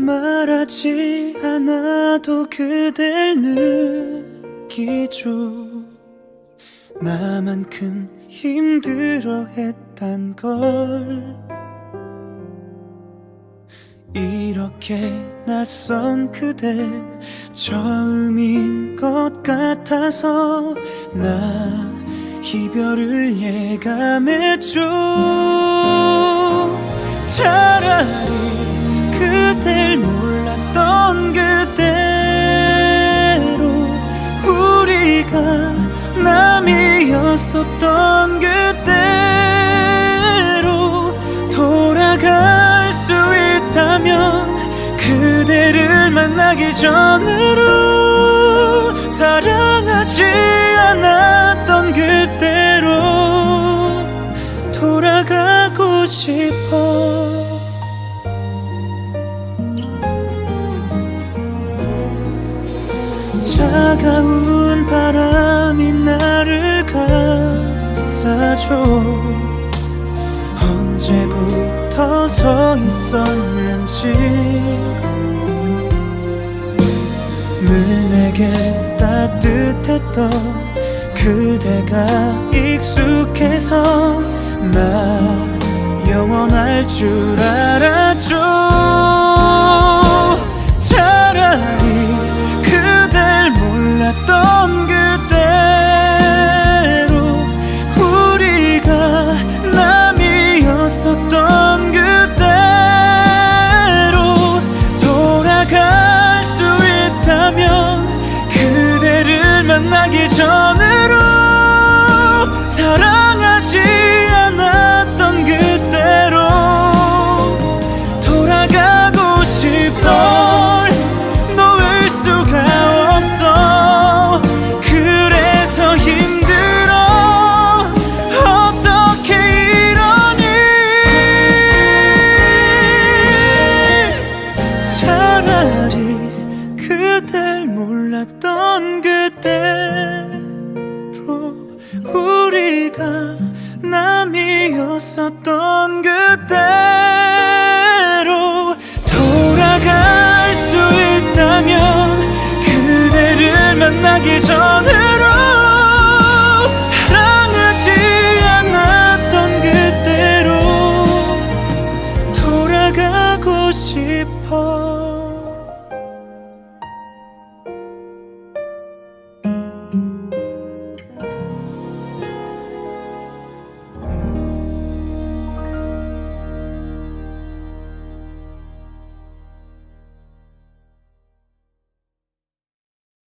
말하지 않아도 그댈 느끼죠. 나만큼 힘들어 했단 걸. 이렇게 낯선 그댄 처음인 것 같아서 나 이별을 예감했죠. 차라리 우리가 남이었었던 그대로 돌아갈 수 있다면 그대를 만나기 전으로 사랑하지 않았던 그대로 돌아가고 싶어. 차가운 감싸줘 언제부터 서 있었는지. 늘 내게 따뜻했던 그대가 익숙해서 나 영원할 줄 알았죠 만나기 전으로 사랑하지 남이었었던 그